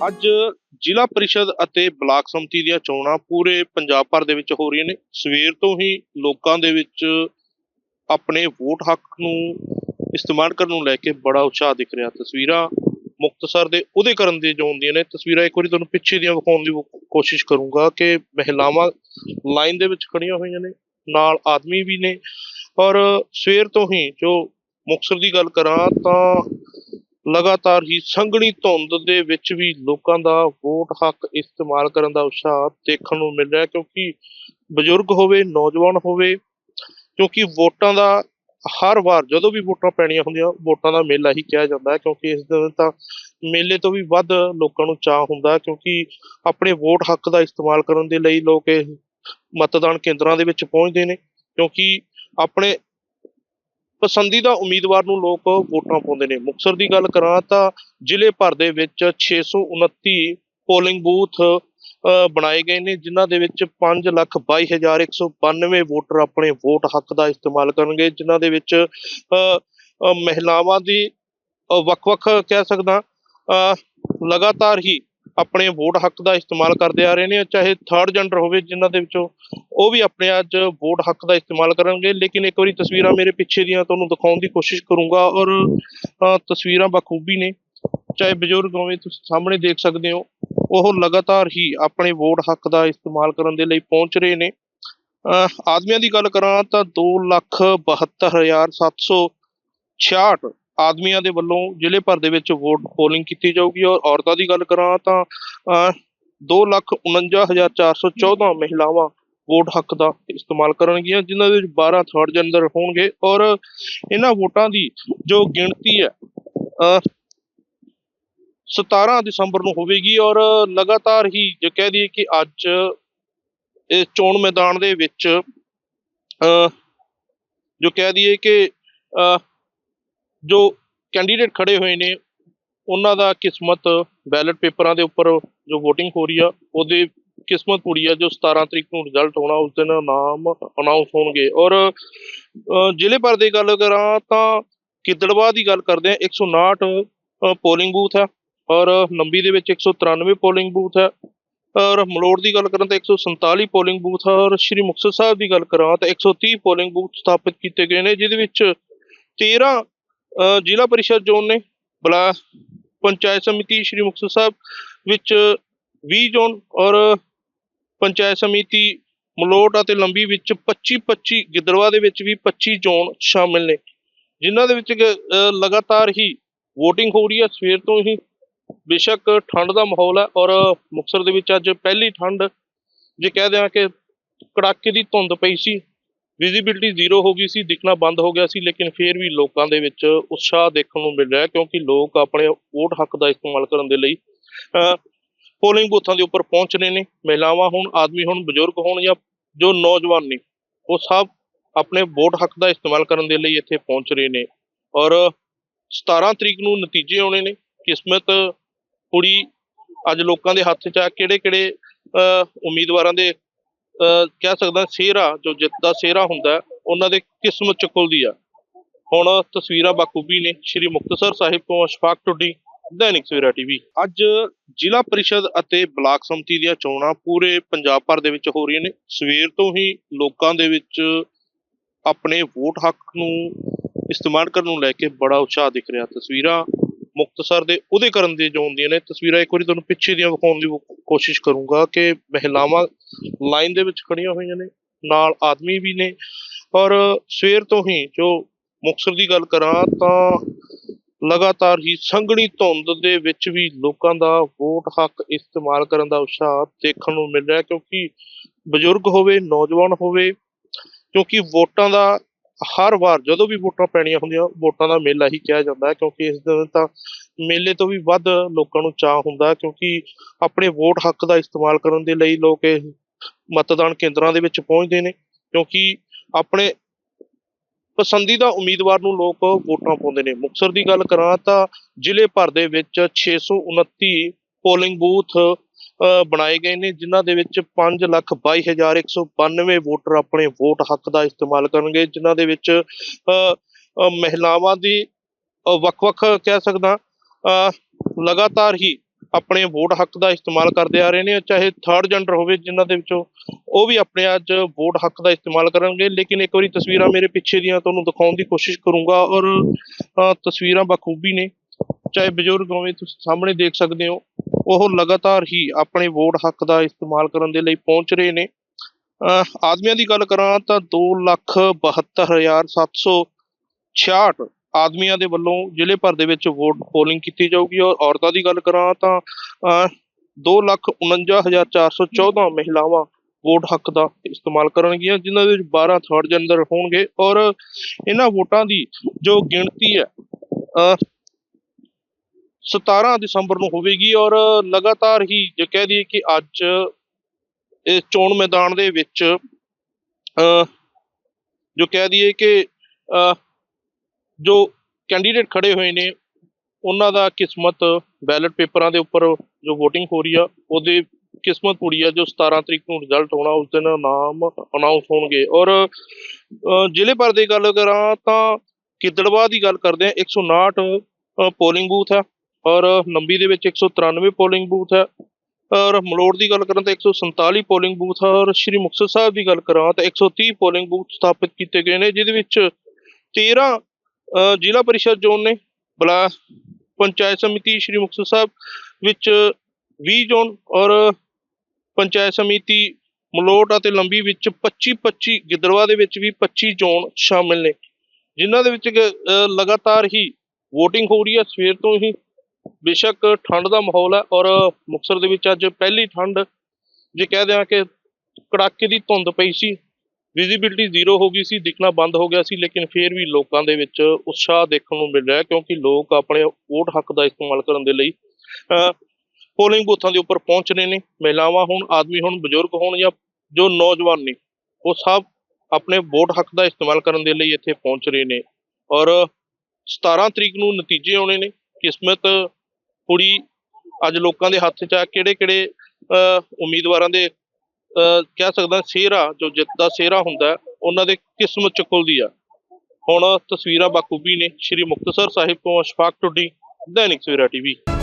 ਅੱਜ ਜ਼ਿਲ੍ਹਾ ਪਰਿਸ਼ਦ ਅਤੇ ਬਲਾਕ ਸੰਮਤੀ ਦੀਆਂ ਚੋਣਾਂ ਪੂਰੇ ਪੰਜਾਬ ਭਰ ਦੇ ਵਿੱਚ ਹੋ ਰਹੀਆਂ ਨੇ। ਸਵੇਰ ਤੋਂ ਹੀ ਲੋਕਾਂ ਦੇ ਵਿੱਚ ਆਪਣੇ ਵੋਟ ਹੱਕ ਨੂੰ ਇਸਤੇਮਾਲ ਕਰਨ ਨੂੰ ਲੈ ਕੇ ਬੜਾ ਉਤਸ਼ਾਹ ਦਿਖ ਰਿਹਾ। ਤਸਵੀਰਾਂ ਮੁਕਤਸਰ ਦੇ ਉਹਦੇ ਕਰਨ ਦੇ ਜੋ ਹੁੰਦੀਆਂ ਨੇ। ਤਸਵੀਰਾਂ ਇੱਕ ਵਾਰੀ ਤੁਹਾਨੂੰ ਪਿੱਛੇ ਦੀਆਂ ਵਿਖਾਉਣ ਦੀ ਕੋਸ਼ਿਸ਼ ਕਰੂੰਗਾ ਕਿ ਮਹਿਲਾਵਾਂ ਲਾਈਨ ਦੇ ਵਿੱਚ ਖੜੀਆਂ ਹੋਈਆਂ ਨੇ, ਨਾਲ ਆਦਮੀ ਵੀ ਨੇ। ਔਰ ਸਵੇਰ ਤੋਂ ਹੀ ਜੋ ਮੁਕਤਸਰ ਦੀ ਗੱਲ ਕਰਾਂ ਤਾਂ ਲਗਾਤਾਰ ਹੀ ਸੰਘਣੀ ਧੁੰਦ ਦੇ ਵਿੱਚ ਵੀ ਲੋਕਾਂ ਦਾ ਵੋਟ ਹੱਕ ਇਸਤੇਮਾਲ ਕਰਨ ਦਾ ਉਤਸ਼ਾਹ ਦੇਖਣ ਨੂੰ ਮਿਲ ਰਿਹਾ ਕਿਉਂਕਿ ਬਜ਼ੁਰਗ ਹੋਵੇ, ਨੌਜਵਾਨ ਹੋਵੇ, ਕਿਉਂਕਿ ਵੋਟਾਂ ਦਾ ਹਰ ਵਾਰ ਜਦੋਂ ਵੀ ਵੋਟਾਂ ਪੈਣੀਆਂ ਹੁੰਦੀਆਂ, ਵੋਟਾਂ ਦਾ ਮੇਲਾ ਹੀ ਕਿਹਾ ਜਾਂਦਾ ਹੈ ਕਿਉਂਕਿ ਇਸ ਦਿਨ ਤਾਂ ਮੇਲੇ ਤੋਂ ਵੀ ਵੱਧ ਲੋਕਾਂ ਨੂੰ ਚਾਹ ਹੁੰਦਾ ਹੈ ਕਿਉਂਕਿ ਆਪਣੇ ਵੋਟ ਹੱਕ ਦਾ ਇਸਤੇਮਾਲ ਕਰਨ ਦੇ ਲਈ ਲੋਕ ਇਹ ਮਤਦਾਨ ਕੇਂਦਰਾਂ ਦੇ ਵਿੱਚ ਪਹੁੰਚਦੇ ਨੇ ਕਿਉਂਕਿ ਆਪਣੇ ਪਸੰਦੀਦਾ ਉਮੀਦਵਾਰ ਨੂੰ ਲੋਕ ਵੋਟਾਂ ਪਾਉਂਦੇ ਨੇ। ਮੁਕਤਸਰ ਦੀ ਗੱਲ ਕਰਾਂ ਤਾਂ ਜ਼ਿਲ੍ਹੇ ਭਰ ਦੇ ਵਿੱਚ 629 ਪੋਲਿੰਗ ਬੂਥ ਬਣਾਏ ਗਏ ਨੇ ਜਿਨ੍ਹਾਂ ਦੇ ਵਿੱਚ 522192 ਵੋਟਰ ਆਪਣੇ ਵੋਟ ਹੱਕ ਦਾ ਇਸਤੇਮਾਲ ਕਰਨਗੇ ਜਿਨ੍ਹਾਂ ਦੇ ਵਿੱਚ ਅ, ਮਹਿਲਾਵਾਂ ਦੀ ਵੱਖ-ਵੱਖ ਕਹਿ ਸਕਦਾ। ਅ, ਲਗਾਤਾਰ ਹੀ ਆਪਣੇ ਵੋਟ ਹੱਕ ਦਾ ਇਸਤੇਮਾਲ ਕਰਦੇ ਆ ਰਹੇ ਨੇ ਚਾਹੇ ਥਰਡ ਜੈਂਡਰ ਹੋਵੇ ਜਿਨ੍ਹਾਂ ਦੇ ਵਿੱਚੋਂ ਉਹ ਵੀ ਆਪਣੇ ਅੱਜ ਵੋਟ ਹੱਕ ਦਾ ਇਸਤੇਮਾਲ ਕਰਨਗੇ। ਲੇਕਿਨ ਇੱਕ ਵਾਰੀ ਤਸਵੀਰਾਂ ਮੇਰੇ ਪਿੱਛੇ ਦੀਆਂ ਤੁਹਾਨੂੰ ਦਿਖਾਉਣ ਦੀ ਕੋਸ਼ਿਸ਼ ਕਰੂੰਗਾ ਔਰ ਤਸਵੀਰਾਂ ਬਖੂਬੀ ਨੇ। ਚਾਹੇ ਬਜ਼ੁਰਗ ਹੋਵੇ ਤੁਸੀਂ ਸਾਹਮਣੇ ਦੇਖ ਸਕਦੇ ਹੋ ਉਹ ਲਗਾਤਾਰ ਹੀ ਆਪਣੇ ਵੋਟ ਹੱਕ ਦਾ ਇਸਤੇਮਾਲ ਕਰਨ ਦੇ ਲਈ ਪਹੁੰਚ ਰਹੇ ਨੇ। ਅ, ਆਦਮੀਆਂ ਦੀ ਗੱਲ ਕਰਾਂ ਤਾਂ 272766 ਆਦਮੀਆਂ ਦੇ ਵੱਲੋਂ ਜ਼ਿਲ੍ਹੇ ਭਰ ਦੇ ਵਿੱਚ ਵੋਟ ਪੋਲਿੰਗ ਕੀਤੀ ਜਾਊਗੀ। ਔਰ ਔਰਤਾਂ ਦੀ ਗੱਲ ਕਰਾਂ ਤਾਂ ਅ, 249414 ਮਹਿਲਾਵਾਂ ਵੋਟ ਹੱਕ ਦਾ ਇਸਤੇਮਾਲ ਕਰਨਗੀਆਂ ਜਿਨ੍ਹਾਂ ਦੇ ਵਿੱਚ 12 ਥਰਡ ਜੈਂਡਰ ਹੋਣਗੇ। ਔਰ ਇਹਨਾਂ ਵੋਟਾਂ ਦੀ ਜੋ ਗਿਣਤੀ ਹੈ ਅ, 17 ਦਸੰਬਰ ਨੂੰ ਹੋਵੇਗੀ। ਔਰ ਲਗਾਤਾਰ ਹੀ ਜੇ ਕਹਿ ਦਈਏ ਕਿ ਅੱਜ ਇਸ ਚੋਣ ਮੈਦਾਨ ਦੇ ਵਿੱਚ ਅ, ਜੋ ਕਹਿ ਦਈਏ ਕਿ ਅ, ਜੋ ਕੈਂਡੀਡੇਟ ਖੜੇ ਹੋਏ ਨੇ, ਉਹਨਾਂ ਦਾ ਕਿਸਮਤ ਬੈਲਟ ਪੇਪਰਾਂ ਦੇ ਉੱਪਰ ਜੋ VOTING ਹੋ ਰਹੀ ਆ, ਉਹਦੇ ਕਿਸਮਤ ਪੂਰੀ ਆ, ਜੋ 17 ਤਰੀਕ ਨੂੰ ਰਿਜ਼ਲਟ ਹੋਣਾ, ਉਸ ਦਿਨ ਨਾਮ ਅਨਾਉਂਸ ਹੋਣਗੇ। ਔਰ ਜ਼ਿਲ੍ਹੇ ਭਰ ਦੀ ਗੱਲ ਕਰਾਂ ਤਾਂ ਕਿਦੜਵਾ ਦੀ ਗੱਲ ਕਰਦੇ ਆ 159 ਪੋਲਿੰਗ ਬੂਥ ਹੈ। ਔਰ ਲੰਬੀ ਦੇ ਵਿੱਚ 193 ਪੋਲਿੰਗ ਬੂਥ ਹੈ। ਔਰ ਮਲੋੜ ਦੀ ਗੱਲ ਕਰਾਂ ਤਾਂ 147 ਪੋਲਿੰਗ ਬੂਥ ਹੈ। ਔਰ ਸ਼੍ਰੀ ਮੁਕਤਸਰ ਸਾਹਿਬ ਦੀ ਗੱਲ ਕਰਾਂ ਤਾਂ 130 ਪੋਲਿੰਗ ਬੂਥ ਸਥਾਪਿਤ ਕੀਤੇ ਗਏ ਨੇ, ਜਿਹਦੇ ਵਿੱਚ 13 ਜ਼ਿਲ੍ਹਾ ਪਰਿਸ਼ਦ ਜ਼ੋਨ ਨੇ ਬਲਾ ਪੰਚਾਇਤ ਸਮਿਤੀ ਸ਼੍ਰੀ ਮੁਕਤਸਰ ਸਾਹਿਬ ਵਿੱਚ 20 ਜ਼ੋਨ ਔਰ ਪੰਚਾਇਤ ਸਮਿਤੀ ਮਲੋਟ ਅਤੇ ਲੰਬੀ ਵਿੱਚ 25 25 ਗਿੱਦੜਵਾ ਦੇ ਵਿੱਚ ਵੀ 25 ਜ਼ੋਨ ਸ਼ਾਮਿਲ ਨੇ। ਜਿਨ੍ਹਾਂ ਦੇ ਵਿੱਚ ਲਗਾਤਾਰ ਹੀ VOTING ਹੋ ਰਹੀ ਹੈ। ਸਵੇਰ ਤੋਂ ਹੀ ਬੇਸ਼ੱਕ ਠੰਡ ਦਾ ਮਾਹੌਲ ਹੈ ਔਰ ਮੁਕਤਸਰ ਦੇ ਵਿੱਚ ਅੱਜ ਪਹਿਲੀ ਠੰਡ, ਜੇ ਕਹਿ ਦਿਆਂ ਕਿ ਕੜਾਕੇ ਦੀ ਧੁੰਦ ਪਈ ਸੀ। ਵਿਜ਼ਿਬਿਲਟੀ ਜ਼ੀਰੋ ਹੋ ਗਈ ਸੀ, ਦਿਖਣਾ ਬੰਦ ਹੋ ਗਿਆ ਸੀ, ਲੇਕਿਨ ਫਿਰ ਵੀ ਲੋਕਾਂ ਦੇ ਵਿੱਚ ਉਤਸ਼ਾਹ ਦੇਖਣ ਨੂੰ ਮਿਲ ਰਿਹਾ ਕਿਉਂਕਿ ਲੋਕ ਆਪਣੇ ਵੋਟ ਹੱਕ ਦਾ ਇਸਤੇਮਾਲ ਕਰਨ ਦੇ ਲਈ ਪੋਲਿੰਗ ਬੂਥਾਂ ਦੇ ਉੱਪਰ ਪਹੁੰਚ ਰਹੇ ਨੇ। ਮਹਿਲਾਵਾਂ ਹੋਣ, ਆਦਮੀ ਹੋਣ, ਬਜ਼ੁਰਗ ਹੋਣ ਜਾਂ ਜੋ ਨੌਜਵਾਨ ਨੇ, ਉਹ ਸਭ ਆਪਣੇ ਵੋਟ ਹੱਕ ਦਾ ਇਸਤੇਮਾਲ ਕਰਨ ਦੇ ਲਈ ਇੱਥੇ ਪਹੁੰਚ ਰਹੇ ਨੇ। ਔਰ 17 ਤਰੀਕ ਨੂੰ ਨਤੀਜੇ ਆਉਣੇ ਨੇ, ਕਿਸਮਤ ਕੁੜੀ ਅੱਜ ਲੋਕਾਂ ਦੇ ਹੱਥ 'ਚ ਆ ਕਿਹੜੇ ਕਿਹੜੇ ਉਮੀਦਵਾਰਾਂ ਦੇ ਕਹਿ ਸਕਦਾ ਸਿਹਰਾ, ਜੋ ਜਿੱਤ ਦਾ ਸਿਹਰਾ ਹੁੰਦਾ ਉਹਨਾਂ ਦੇ ਕਿਸਮਤ ਚ ਖੁੱਲਦੀ ਆ। ਹੁਣ ਤਸਵੀਰਾਂ ਬਾਖੂਬੀ ਨੇ, ਸ਼੍ਰੀ ਮੁਕਤਸਰ ਸਾਹਿਬ ਤੋਂ ਅਸ਼ਫਾਕ ਟੁੱਡੀ, ਦੈਨਿਕ ਸਵੇਰਾ ਟੀਵੀ। ਅੱਜ ਜ਼ਿਲ੍ਹਾ ਪਰਿਸ਼ਦ ਅਤੇ ਬਲਾਕ ਸੰਮਤੀ ਦੀਆਂ ਚੋਣਾਂ ਪੂਰੇ ਪੰਜਾਬ ਭਰ ਦੇ ਵਿੱਚ ਹੋ ਰਹੀਆਂ ਨੇ। ਸਵੇਰ ਤੋਂ ਹੀ ਲੋਕਾਂ ਦੇ ਵਿੱਚ ਆਪਣੇ ਵੋਟ ਹੱਕ ਨੂੰ ਇਸਤੇਮਾਲ ਕਰਨ ਨੂੰ ਲੈ ਕੇ ਬੜਾ ਉਤਸ਼ਾਹ ਦਿਖ ਰਿਹਾ। ਤਸਵੀਰਾਂ ਮੁਕਤਸਰ ਦੇ ਉਹਦੇ ਕਰਨ ਦੇ ਜੋ ਹੁੰਦੀਆਂ ਨੇ। ਤਸਵੀਰਾਂ ਇੱਕ ਵਾਰੀ ਤੁਹਾਨੂੰ ਪਿੱਛੇ ਦੀਆਂ ਵਿਖਾਉਣ ਦੀ ਕੋਸ਼ਿਸ਼ ਕਰੂੰਗਾ ਕਿ ਮਹਿਲਾਵਾਂ ਲਾਈਨ ਦੇ ਵਿੱਚ ਖੜੀਆਂ ਹੋਈਆਂ ਨੇ, ਨਾਲ ਆਦਮੀ ਵੀ ਨੇ। ਔਰ ਸਵੇਰ ਤੋਂ ਹੀ ਜੋ ਮੁਕਤਸਰ ਦੀ ਗੱਲ ਕਰਾਂ ਤਾਂ ਲਗਾਤਾਰ ਹੀ ਸੰਘਣੀ ਧੁੰਦ ਦੇ ਵਿੱਚ ਵੀ ਲੋਕਾਂ ਦਾ ਵੋਟ ਹੱਕ ਇਸਤੇਮਾਲ ਕਰਨ ਦਾ ਉਤਸ਼ਾਹ ਦੇਖਣ ਨੂੰ ਮਿਲ ਰਿਹਾ ਕਿਉਂਕਿ ਬਜ਼ੁਰਗ ਹੋਵੇ, ਨੌਜਵਾਨ ਹੋਵੇ, ਕਿਉਂਕਿ ਵੋਟਾਂ ਦਾ ਹਰ ਵਾਰ ਜਦੋਂ ਵੀ ਵੋਟਾਂ ਪੈਣੀਆਂ ਹੁੰਦੀਆਂ, ਵੋਟਾਂ ਦਾ ਮੇਲਾ ਹੀ ਕਿਹਾ ਜਾਂਦਾ ਹੈ, ਕਿਉਂਕਿ ਇਸ ਦਿਨ ਤਾਂ ਮੇਲੇ ਤੋਂ ਵੀ ਵੱਧ ਲੋਕਾਂ ਨੂੰ ਚਾਹ ਹੁੰਦਾ ਹੈ, ਕਿਉਂਕਿ ਆਪਣੇ ਵੋਟ ਹੱਕ ਦਾ ਇਸਤੇਮਾਲ ਕਰਨ ਦੇ ਲਈ ਲੋਕ ਇਹ ਮਤਦਾਨ ਕੇਂਦਰਾਂ ਦੇ ਵਿੱਚ ਪਹੁੰਚਦੇ ਨੇ, ਕਿਉਂਕਿ ਆਪਣੇ ਪਸੰਦੀਦਾ ਉਮੀਦਵਾਰ ਨੂੰ ਲੋਕ ਵੋਟਾਂ ਪਾਉਂਦੇ ਨੇ। ਮੁਕਤਸਰ ਦੀ ਗੱਲ ਕਰਾਂ ਤਾਂ ਜ਼ਿਲ੍ਹੇ ਭਰ ਦੇ ਵਿੱਚ 629 ਪੋਲਿੰਗ ਬੂਥ ਬਣਾਏ ਗਏ ਨੇ, ਜਿਨ੍ਹਾਂ ਦੇ ਵਿੱਚ 522192 ਵੋਟਰ ਆਪਣੇ ਵੋਟ ਹੱਕ ਦਾ ਇਸਤੇਮਾਲ ਕਰਨਗੇ, ਜਿਨ੍ਹਾਂ ਦੇ ਵਿੱਚ ਮਹਿਲਾਵਾਂ ਦੀ ਵੱਖ-ਵੱਖ ਕਹਿ ਸਕਦਾ ਲਗਾਤਾਰ ਹੀ ਆਪਣੇ ਵੋਟ ਹੱਕ ਦਾ ਇਸਤੇਮਾਲ ਕਰਦੇ ਆ ਰਹੇ ਨੇ, ਚਾਹੇ ਥਰਡ ਜੈਂਡਰ ਹੋਵੇ, ਜਿਨ੍ਹਾਂ ਦੇ ਵਿੱਚੋਂ ਉਹ ਵੀ ਆਪਣੇ ਅੱਜ ਵੋਟ ਹੱਕ ਦਾ ਇਸਤੇਮਾਲ ਕਰਨਗੇ। ਲੇਕਿਨ ਇੱਕ ਵਾਰੀ ਤਸਵੀਰਾਂ ਮੇਰੇ ਪਿੱਛੇ ਦੀਆਂ ਤੁਹਾਨੂੰ ਦਿਖਾਉਣ ਦੀ ਕੋਸ਼ਿਸ਼ ਕਰੂੰਗਾ ਔਰ ਤਸਵੀਰਾਂ ਬਖੂਬੀ ਨੇ, ਚਾਹੇ ਬਜ਼ੁਰਗ ਹੋਵੇ, ਤੁਸੀਂ ਸਾਹਮਣੇ ਦੇਖ ਸਕਦੇ ਹੋ। ਉਹ ਲਗਾਤਾਰ ਹੀ ਆਪਣੇ ਵੋਟ ਹੱਕ ਦਾ ਇਸਤੇਮਾਲ ਕਰਨ ਦੇ ਲਈ ਪਹੁੰਚ ਰਹੇ ਨੇ। ਆਦਮੀਆਂ ਦੀ ਗੱਲ ਕਰਾਂ ਤਾਂ 272766 ਆਦਮੀਆਂ ਦੇ ਵੱਲੋਂ ਜ਼ਿਲ੍ਹੇ ਭਰ ਦੇ ਵਿੱਚ ਵੋਟ ਪੋਲਿੰਗ ਕੀਤੀ ਜਾਊਗੀ ਔਰ ਔਰਤਾਂ ਦੀ ਗੱਲ ਕਰਾਂ ਤਾਂ ਅ, 249414 ਮਹਿਲਾਵਾਂ ਵੋਟ ਹੱਕ ਦਾ ਇਸਤੇਮਾਲ ਕਰਨਗੀਆਂ ਜਿਨ੍ਹਾਂ ਦੇ ਵਿੱਚ 12 ਥਰਡ ਜੈਂਡਰ ਹੋਣਗੇ ਔਰ ਇਹਨਾਂ ਵੋਟਾਂ ਦੀ ਜੋ ਗਿਣਤੀ ਹੈ 17 ਦਸੰਬਰ ਨੂੰ ਹੋਵੇਗੀ ਔਰ ਲਗਾਤਾਰ ਹੀ ਜੇ ਕਹਿ ਦਈਏ ਕਿ ਅੱਜ ਇਸ ਚੋਣ ਮੈਦਾਨ ਦੇ ਵਿੱਚ ਜੋ ਕਹਿ ਦਈਏ ਕਿ ਜੋ ਕੈਂਡੀਡੇਟ ਖੜੇ ਹੋਏ ਨੇ, ਉਹਨਾਂ ਦਾ ਕਿਸਮਤ ਬੈਲਟ ਪੇਪਰਾਂ ਦੇ ਉੱਪਰ ਜੋ VOTING ਹੋ ਰਹੀ ਆ, ਉਹਦੇ ਕਿਸਮਤ ਪੂਰੀ ਆ, ਜੋ 17 ਤਰੀਕ ਨੂੰ ਰਿਜ਼ਲਟ ਹੋਣਾ, ਉਸ ਦਿਨ ਨਾਮ ਅਨਾਉਂਸ ਹੋਣਗੇ। ਔਰ ਜ਼ਿਲ੍ਹੇ ਭਰ ਦੀ ਗੱਲ ਕਰਾਂ ਤਾਂ ਗਿੱਦੜਬਾਹ ਦੀ ਗੱਲ ਕਰਦੇ ਆ 159 ਪੋਲਿੰਗ ਬੂਥ ਹੈ ਔਰ ਲੰਬੀ ਦੇ ਵਿੱਚ 193 ਪੋਲਿੰਗ ਬੂਥ ਹੈ। ਔਰ ਮਲੋੜ ਦੀ ਗੱਲ ਕਰਾਂ ਤਾਂ 147 ਪੋਲਿੰਗ ਬੂਥ ਹੈ ਔਰ ਸ਼੍ਰੀ ਮੁਕਤਸਰ ਸਾਹਿਬ ਦੀ ਗੱਲ ਕਰਾਂ ਤਾਂ 130 ਪੋਲਿੰਗ ਬੂਥ ਸਥਾਪਿਤ ਕੀਤੇ ਗਏ ਨੇ, ਜਿਹਦੇ ਵਿੱਚ 13 ਜ਼ਿਲ੍ਹਾ ਪਰਿਸ਼ਦ ਜ਼ੋਨ ਨੇ ਬਲਾ ਪੰਚਾਇਤ ਸਮਿਤੀ ਸ਼੍ਰੀ ਮੁਕਤਸਰ ਸਾਹਿਬ ਵਿੱਚ 20 ਜ਼ੋਨ ਔਰ ਪੰਚਾਇਤ ਸਮਿਤੀ ਮਲੋਟ ਅਤੇ ਲੰਬੀ ਵਿੱਚ 25 25 ਗਿੱਦੜਵਾ ਦੇ ਵਿੱਚ ਵੀ 25 ਜ਼ੋਨ ਸ਼ਾਮਿਲ ਨੇ। ਜਿਨ੍ਹਾਂ ਦੇ ਵਿੱਚ ਲਗਾਤਾਰ ਹੀ VOTING ਹੋ ਰਹੀ ਹੈ, ਸਵੇਰ ਤੋਂ ਹੀ ਬੇਸ਼ੱਕ ਠੰਡ ਦਾ ਮਾਹੌਲ ਹੈ ਔਰ ਮੁਕਤਸਰ ਦੇ ਵਿੱਚ ਅੱਜ ਪਹਿਲੀ ਠੰਡ ਜੇ ਕਹਿ ਦਿਆਂ ਕਿ ਕੜਾਕੇ ਦੀ ਧੁੰਦ ਪਈ ਸੀ ਵਿਜ਼ਿਬਿਲਟੀ ਜ਼ੀਰੋ ਹੋ ਗਈ ਸੀ, ਦਿਖਣਾ ਬੰਦ ਹੋ ਗਿਆ ਸੀ, ਲੇਕਿਨ ਫਿਰ ਵੀ ਲੋਕਾਂ ਦੇ ਵਿੱਚ ਉਤਸ਼ਾਹ ਦੇਖਣ ਨੂੰ ਮਿਲ ਰਿਹਾ ਕਿਉਂਕਿ ਲੋਕ ਆਪਣੇ ਵੋਟ ਹੱਕ ਦਾ ਇਸਤੇਮਾਲ ਕਰਨ ਦੇ ਲਈ ਪੋਲਿੰਗ ਬੂਥਾਂ ਦੇ ਉੱਪਰ ਪਹੁੰਚ ਰਹੇ ਨੇ। ਮਹਿਲਾਵਾਂ ਹੋਣ, ਆਦਮੀ ਹੋਣ, ਬਜ਼ੁਰਗ ਹੋਣ ਜਾਂ ਜੋ ਨੌਜਵਾਨ ਨੇ, ਉਹ ਸਭ ਆਪਣੇ ਵੋਟ ਹੱਕ ਦਾ ਇਸਤੇਮਾਲ ਕਰਨ ਦੇ ਲਈ ਇੱਥੇ ਪਹੁੰਚ ਰਹੇ ਨੇ। ਔਰ 17 ਤਰੀਕ ਨੂੰ ਨਤੀਜੇ ਆਉਣੇ ਨੇ, ਕਿਸਮਤ ਕੁੜੀ ਅੱਜ ਲੋਕਾਂ ਦੇ ਹੱਥ 'ਚ ਆ ਕਿਹੜੇ ਕਿਹੜੇ ਉਮੀਦਵਾਰਾਂ ਦੇ, ਅਹ, ਕਹਿ ਸਕਦਾ ਸਿਹਰਾ, ਜੋ ਜਿੱਤ ਦਾ ਸਿਹਰਾ ਹੁੰਦਾ, ਉਹਨਾਂ ਦੇ ਕਿਸਮਤ ਚ ਖੁੱਲਦੀ ਆ। ਹੁਣ ਤਸਵੀਰਾਂ ਬਾਖੂਬੀ ਨੇ, ਸ਼੍ਰੀ ਮੁਕਤਸਰ ਸਾਹਿਬ ਤੋਂ ਅਸ਼ਫਾਕ ਟੁੱਡੀ, ਦੈਨਿਕ ਸਵੇਰਾ ਟੀਵੀ।